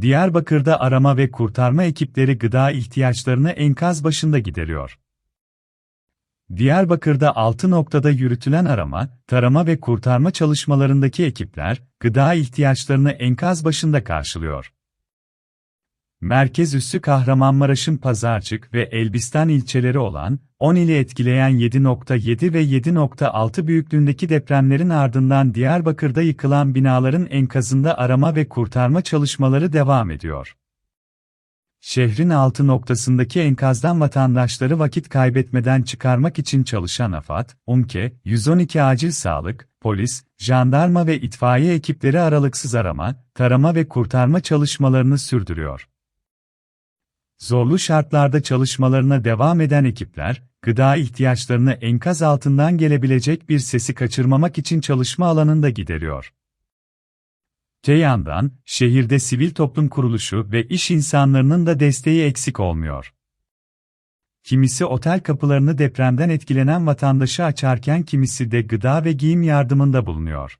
Diyarbakır'da arama ve kurtarma ekipleri gıda ihtiyaçlarını enkaz başında gideriyor. Diyarbakır'da 6 noktada yürütülen arama, tarama ve kurtarma çalışmalarındaki ekipler, gıda ihtiyaçlarını enkaz başında karşılıyor. Merkez üssü Kahramanmaraş'ın Pazarcık ve Elbistan ilçeleri olan, 10 ili etkileyen 7.7 ve 7.6 büyüklüğündeki depremlerin ardından Diyarbakır'da yıkılan binaların enkazında arama ve kurtarma çalışmaları devam ediyor. Şehrin altı noktasındaki enkazdan vatandaşları vakit kaybetmeden çıkarmak için çalışan AFAD, UMKE, 112 acil sağlık, polis, jandarma ve itfaiye ekipleri aralıksız arama, tarama ve kurtarma çalışmalarını sürdürüyor. Zorlu şartlarda çalışmalarına devam eden ekipler, gıda ihtiyaçlarını enkaz altından gelebilecek bir sesi kaçırmamak için çalışma alanında gideriyor. Te yandan, şehirde sivil toplum kuruluşu ve iş insanlarının da desteği eksik olmuyor. Kimisi otel kapılarını depremden etkilenen vatandaşı açarken kimisi de gıda ve giyim yardımında bulunuyor.